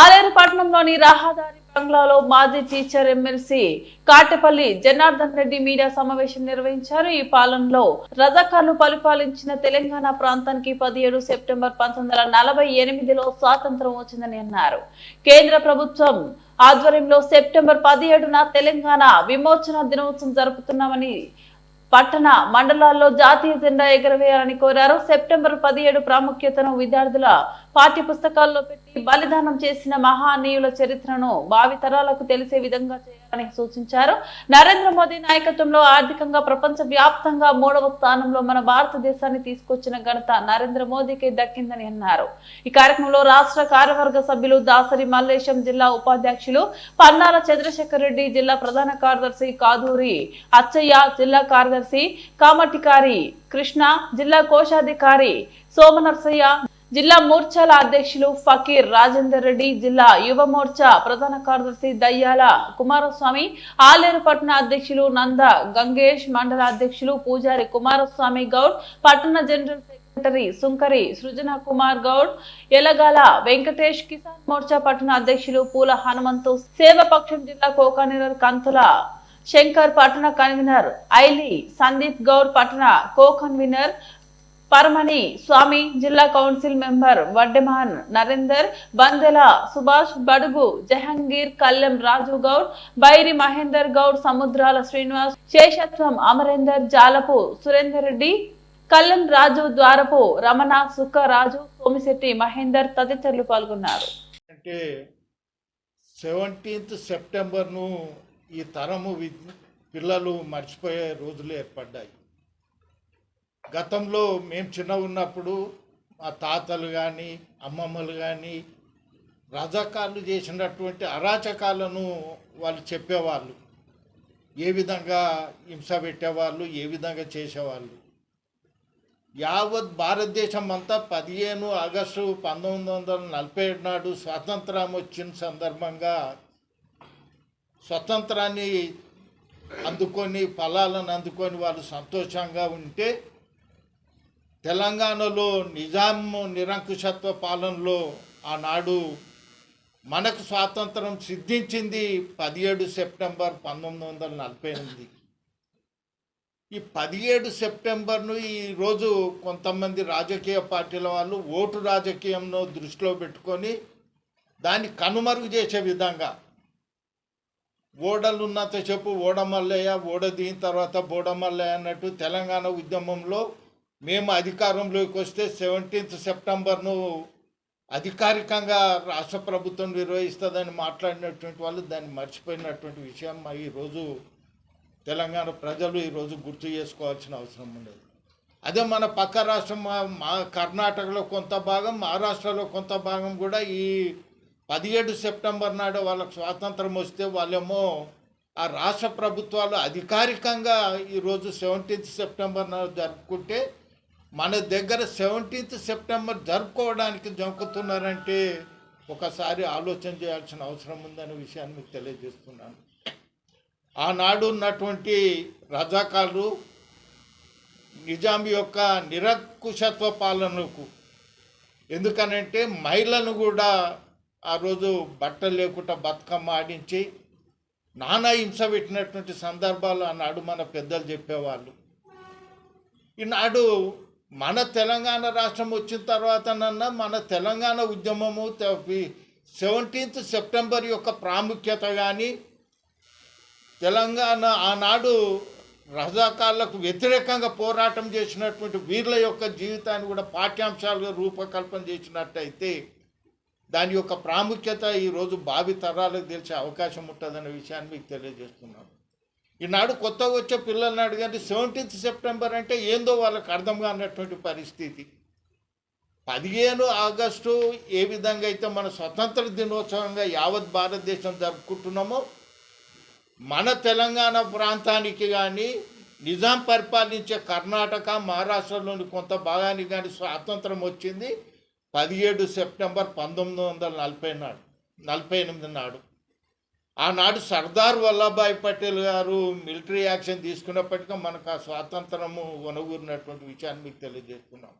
ఆలేరు పట్టణంలోని రహదారి బంగ్లాలో మాజీ teacher MLC Katepalli Janardhan Reddy media సమావేశం నిర్వహించారు. ఈ పాలనలో రజాకార్లు పరిపాలించిన తెలంగాణ ప్రాంతానికి పదిహేడు సెప్టెంబర్ పంతొమ్మిది వందల నలభై ఎనిమిదిలో స్వాతంత్రం వచ్చిందని అన్నారు. కేంద్ర ప్రభుత్వం ఆధ్వర్యంలో సెప్టెంబర్ పదిహేడున తెలంగాణ విమోచన దినోత్సవం జరుపుతున్నామని పట్టణ మండలాల్లో జాతీయ జెండా ఎగరవేయాలని కోరారు. సెప్టెంబర్ పదిహేడు ప్రాముఖ్యతను విద్యార్థుల పాఠ్య పుస్తకాల్లో పెట్టి బలిదానం చేసిన మహానీయుల చరిత్రను భావితరాలకు తెలిసే విధంగా చేయాలి చేయాలని సూచించారు. నరేంద్ర మోదీ నాయకత్వంలో ఆర్థికంగా ప్రపంచ వ్యాప్తంగా మూడవ స్థానంలో మన భారతదేశాన్ని తీసుకొచ్చిన ఘనత నరేంద్ర మోదీకి దక్కిందని అన్నారు. ఈ కార్యక్రమంలో రాష్ట్ర కార్యవర్గ సభ్యులు దాసరి మల్లేశం జిల్లా ఉపాధ్యక్షులు పన్నాల చంద్రశేఖర్ రెడ్డి జిల్లా ప్రధాన కార్యదర్శి కాదూరి అచ్చయ్య జిల్లా కార్యదర్శి కామటికారి కృష్ణ జిల్లా కోశాధికారి సోమనర్సయ్య జిల్లా మోర్చాల అధ్యక్షులు ఫకీర్ రాజేందర్ రెడ్డి జిల్లా యువ మోర్చా ప్రధాన కార్యదర్శి దయ్యాల కుమారస్వామి ఆలేరు పట్టణ అధ్యక్షులు నంద గంగేష్ మండల అధ్యక్షులు పూజారి కుమారస్వామి గౌడ్ పట్టణ జనరల్ సెక్రటరీ సుంకరి సృజన కుమార్ గౌడ్ ఎలగాల వెంకటేష్ కిసాన్ మోర్చా పట్టణ అధ్యక్షులు పూల హనుమంతు సేవపక్షం జిల్లా కోకనీరర్ కంతుల శంకర్ పట్టణ కన్వీనర్ ఐలి సందీప్ గౌడ్ పట్టణ కో కన్వీనర్ పరమణి స్వామి జిల్లా కౌన్సిల్ మెంబర్ వడ్డెమాన్ నరేందర్ బందెల సుభాష్ బడుగు జహంగీర్ కల్లెం రాజు గౌడ్ బైరి మహేందర్ గౌడ్ సముద్రాల శ్రీనివాస్ శేషత్వం అమరేందర్ జాలపు సురేందర్ రెడ్డి కల్లెం రాజు ద్వారపు రమణ సుక్కరాజు సోమిశెట్టి మహేందర్ తదితరులు పాల్గొన్నారు. అంటే సెవెంటీన్త్ సెప్టెంబర్ను ఈ తరము పిల్లలు మర్చిపోయే రోజులు ఏర్పడ్డాయి. గతంలో మేము చిన్న ఉన్నప్పుడు మా తాతలు కానీ అమ్మమ్మలు కానీ రజకాలు చేసినటువంటి అరాచకాలను వాళ్ళు చెప్పేవాళ్ళు. ఏ విధంగా హింస పెట్టేవాళ్ళు ఏ విధంగా చేసేవాళ్ళు. యావత్ భారతదేశం అంతా పదిహేను ఆగస్టు పంతొమ్మిది వందల నలభై ఏడు నాడు స్వాతంత్రం వచ్చిన సందర్భంగా స్వతంత్రాన్ని అందుకొని ఫలాలను అందుకొని వాళ్ళు సంతోషంగా ఉంటే తెలంగాణలో నిజాం నిరంకుశత్వ పాలనలో ఆనాడు మనకు స్వాతంత్రం సిద్ధించింది పదిహేడు సెప్టెంబర్ పంతొమ్మిది వందల నలభై ఎనిమిది. ఈ పదిహేడు సెప్టెంబర్ను ఈరోజు కొంతమంది రాజకీయ పార్టీల వాళ్ళు ఓటు రాజకీయంను దృష్టిలో పెట్టుకొని దాన్ని కనుమరుగు చేసే విధంగా ఓడలు ఉన్నంత చెప్పు ఓడమల్లయ్య ఓడ దిగిన తర్వాత బోడమల్లయ్య అన్నట్టు తెలంగాణ ఉద్యమంలో మేము అధికారంలోకి వస్తే సెవెంటీన్త్ సెప్టెంబర్ను అధికారికంగా రాష్ట్ర ప్రభుత్వం నిర్వహిస్తుందని మాట్లాడినటువంటి వాళ్ళు దాన్ని మర్చిపోయినటువంటి విషయం మా ఈరోజు తెలంగాణ ప్రజలు ఈరోజు గుర్తు చేసుకోవాల్సిన అవసరం ఉండేది. అదే మన పక్క రాష్ట్రం మా- మా కర్ణాటకలో కొంత భాగం మహారాష్ట్రలో కొంత భాగం కూడా ఈ పదిహేడు సెప్టెంబర్ నాడు వాళ్ళకు స్వాతంత్రం వస్తే వాళ్ళేమో ఆ రాష్ట్ర ప్రభుత్వాలు అధికారికంగా ఈరోజు సెవెంటీన్త్ సెప్టెంబర్ నాడు జరుపుకుంటే మన దగ్గర సెవెంటీన్త్ సెప్టెంబర్ జరుపుకోవడానికి జంకుతున్నారంటే ఒకసారి ఆలోచన చేయాల్సిన అవసరం ఉందనే విషయాన్ని మీకు తెలియజేస్తున్నాను. ఆనాడు ఉన్నటువంటి రజాకాలు నిజాం యొక్క నిరంకుశత్వ పాలనకు ఎందుకనంటే మహిళలను కూడా ఆ రోజు బట్టలు లేకుండా బతుకమ్మ ఆడించి నానా హింస పెట్టినటువంటి సందర్భాలు ఆనాడు మన పెద్దలు చెప్పేవాళ్ళు. ఈనాడు మన తెలంగాణ రాష్ట్రం వచ్చిన తర్వాతనన్నా మన తెలంగాణ ఉద్యమము సెవెంటీన్త్ సెప్టెంబర్ యొక్క ప్రాముఖ్యత కానీ తెలంగాణ ఆనాడు రజాకాళ్ళకు వ్యతిరేకంగా పోరాటం చేసినటువంటి వీరుల యొక్క జీవితాన్ని కూడా పాఠ్యాంశాలుగా రూపకల్పన చేసినట్టయితే దాని యొక్క ప్రాముఖ్యత ఈరోజు భావి తరాలకు తెలిసే అవకాశం ఉంటుందనే విషయాన్ని మీకు తెలియజేస్తున్నాను. ఈనాడు కొత్తగా వచ్చే పిల్లల్ని కానీ సెవెంటీన్త్ సెప్టెంబర్ అంటే ఏందో వాళ్ళకి అర్థం కానటువంటి పరిస్థితి. పదిహేను ఆగస్టు ఏ విధంగా అయితే మన స్వతంత్ర దినోత్సవంగా యావత్ భారతదేశం జరుపుకుంటున్నామో మన తెలంగాణ ప్రాంతానికి కానీ నిజాం పరిపాలించే కర్ణాటక మహారాష్ట్రలోని కొంత భాగానికి కానీ స్వాతంత్రం వచ్చింది పదిహేడు సెప్టెంబర్ పంతొమ్మిది వందల నలభై నాడు నలభై ఎనిమిది నాడు. ఆనాడు సర్దార్ వల్లభాయ్ పటేల్ గారు మిలిటరీ యాక్షన్ తీసుకున్నప్పటికీ మనకు ఆ స్వాతంత్రము వనగూరినటువంటి విషయాన్ని మీకు తెలియజేస్తున్నాం.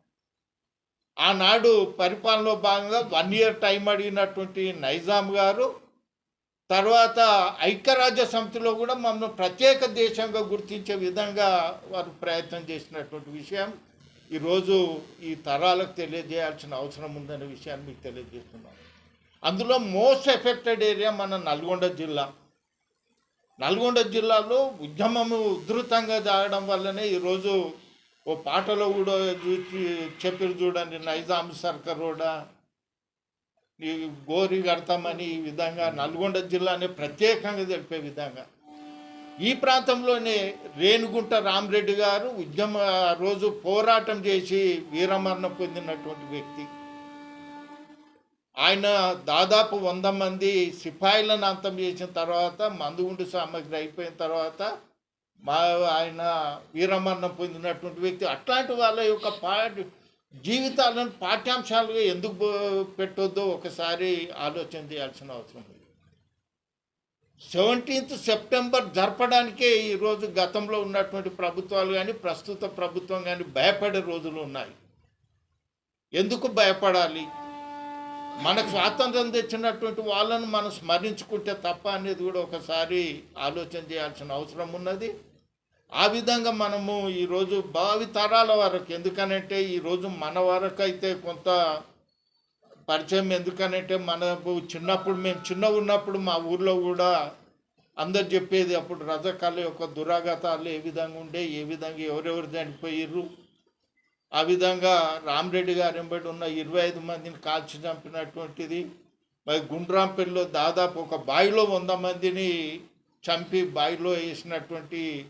ఆనాడు పరిపాలనలో భాగంగా వన్ ఇయర్ టైం అడిగినటువంటి నైజాం గారు తర్వాత ఐక్యరాజ్య సమితిలో కూడా మమ్మల్ని ప్రత్యేక దేశంగా గుర్తించే విధంగా వారు ప్రయత్నం చేసినటువంటి విషయం ఈరోజు ఈ తరాలకు తెలియజేయాల్సిన అవసరం ఉందనే విషయాన్ని మీకు తెలియజేస్తున్నాను అందులో మోస్ట్ ఎఫెక్టెడ్ ఏరియా మన నల్గొండ జిల్లా. నల్గొండ జిల్లాలో ఉద్యమం ఉధృతంగా జరగడం వల్లనే ఈరోజు ఓ పాటలో కూడా చూసి చెప్పారు చూడండి నైజాం సర్కరోడా ఈ గోరి కడతామని ఈ విధంగా నల్గొండ జిల్లాని ప్రత్యేకంగా తెలిపే విధంగా. ఈ ప్రాంతంలోనే రేణుగుంట రామరెడ్డి గారు ఉద్యమ రోజు పోరాటం చేసి వీరమరణం పొందినటువంటి వ్యక్తి. ఆయన దాదాపు వంద మంది సిపాయిలను అంతం చేసిన తర్వాత మందుగుండు సామాగ్రి అయిపోయిన తర్వాత మా ఆయన వీరమరణం పొందినటువంటి వ్యక్తి. అట్లాంటి వాళ్ళ యొక్క పా జీవితాలను పాఠ్యాంశాలుగా ఎందుకు పెట్టొద్దో ఒకసారి ఆలోచన చేయాల్సిన అవసరం ఉంది. సెవెంటీన్త్ సెప్టెంబర్ జరపడానికే ఈరోజు గతంలో ఉన్నటువంటి ప్రభుత్వాలు కానీ ప్రస్తుత ప్రభుత్వం కానీ భయపడే రోజులు ఉన్నాయి. ఎందుకు భయపడాలి? మనకు స్వాతంత్రం తెచ్చినటువంటి వాళ్ళను మనం స్మరించుకుంటే తప్ప అనేది కూడా ఒకసారి ఆలోచన చేయాల్సిన అవసరం ఉన్నది. ఆ విధంగా మనము ఈరోజు భావి తరాల వరకు ఎందుకనంటే ఈరోజు మన వరకు అయితే కొంత పరిచయం ఎందుకనంటే మనకు చిన్నప్పుడు మేము చిన్న ఉన్నప్పుడు మా ఊర్లో కూడా అందరు చెప్పేది అప్పుడు రజకాల యొక్క దురాగతాలు ఏ విధంగా ఉండే ఏ విధంగా ఎవరెవరు చనిపోయిర్రు ఆ విధంగా రామరెడ్డి గారి వెంబడి ఉన్న ఇరవై ఐదు మందిని కాల్చి చంపినటువంటిది మరి గుండ్రాంపల్లిలో దాదాపు ఒక బావిలో వంద మందిని చంపి బావిలో వేసినటువంటి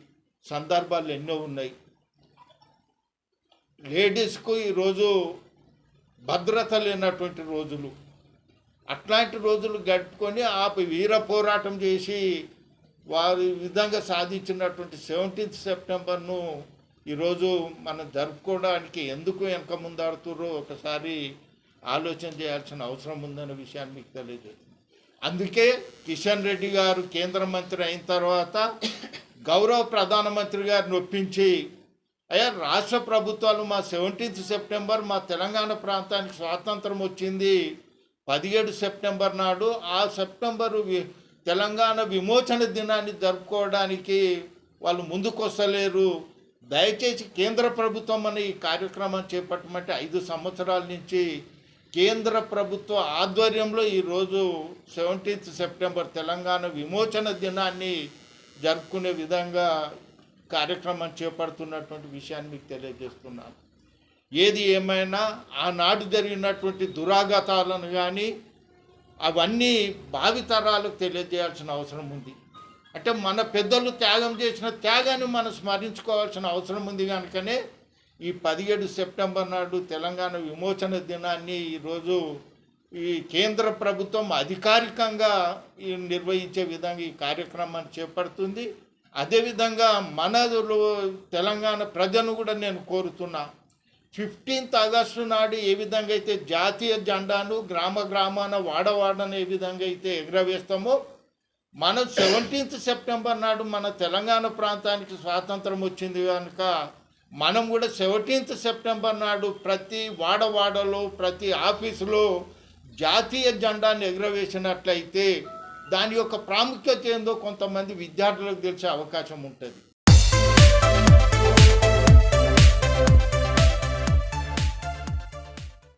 సందర్భాలు ఎన్నో ఉన్నాయి. లేడీస్కు ఈరోజు భద్రత లేనటువంటి రోజులు. అట్లాంటి రోజులు గడుపుకొని ఆ వీర పోరాటం చేసి వారి విధంగా సాధించినటువంటి సెవెంటీన్త్ సెప్టెంబర్ను ఈరోజు మనం జరుపుకోవడానికి ఎందుకు వెనక ముందాడుతుర్రో ఒకసారి ఆలోచన చేయాల్సిన అవసరం ఉందనే విషయాన్ని మీకు తెలియజేస్తుంది అందుకే కిషన్ రెడ్డి గారు కేంద్ర మంత్రి అయిన తర్వాత గౌరవ ప్రధానమంత్రి గారిని ఒప్పించి అయ్యా రాష్ట్ర ప్రభుత్వాలు మా సెవెంటీన్త్ సెప్టెంబర్ మా తెలంగాణ ప్రాంతానికి స్వాతంత్రం వచ్చింది పదిహేడు సెప్టెంబర్ నాడు ఆ సెప్టెంబరు వి- తెలంగాణ విమోచన దినాన్ని జరుపుకోవడానికి వాళ్ళు ముందుకొస్తలేరు దయచేసి కేంద్ర ప్రభుత్వం అనే ఈ కార్యక్రమం చేపట్టమంటే ఐదు సంవత్సరాల నుంచి కేంద్ర ప్రభుత్వ ఆధ్వర్యంలో ఈరోజు సెవెంటీన్త్ సెప్టెంబర్ తెలంగాణ విమోచన దినాన్ని జరుపుకునే విధంగా కార్యక్రమం చేపడుతున్నటువంటి విషయాన్ని మీకు తెలియజేస్తున్నాను. ఏది ఏమైనా ఆనాడు జరిగినటువంటి దురాఘాతాలను కానీ అవన్నీ భావితరాలకు తెలియజేయాల్సిన అవసరం ఉంది. అంటే మన పెద్దలు త్యాగం చేసిన త్యాగాన్ని మనం స్మరించుకోవాల్సిన అవసరం ఉంది కనుకనే ఈ పదిహేడు సెప్టెంబర్ నాడు తెలంగాణ విమోచన దినాన్ని ఈరోజు ఈ కేంద్ర ప్రభుత్వం అధికారికంగా నిర్వహించే విధంగా ఈ కార్యక్రమాన్ని చేపడుతుంది. అదేవిధంగా మనలో తెలంగాణ ప్రజలను కూడా నేను కోరుతున్నా ఫిఫ్టీన్త్ ఆగస్టు నాడు ఏ విధంగా అయితే జాతీయ జెండాను గ్రామ గ్రామాన వాడవాడన ఏ విధంగా అయితే ఎగురవేస్తామో మనం సెవెంటీన్త్ సెప్టెంబర్ నాడు మన తెలంగాణ ప్రాంతానికి స్వాతంత్రం వచ్చింది కనుక మనం కూడా సెవెంటీన్త్ సెప్టెంబర్ నాడు ప్రతి వాడవాడలో ప్రతి ఆఫీసులో జాతీయ జెండాను ఎగురవేసినట్లయితే దాని యొక్క ప్రాముఖ్యత ఏందో కొంతమంది విద్యార్థులకు తెలిసే అవకాశం ఉంటుంది.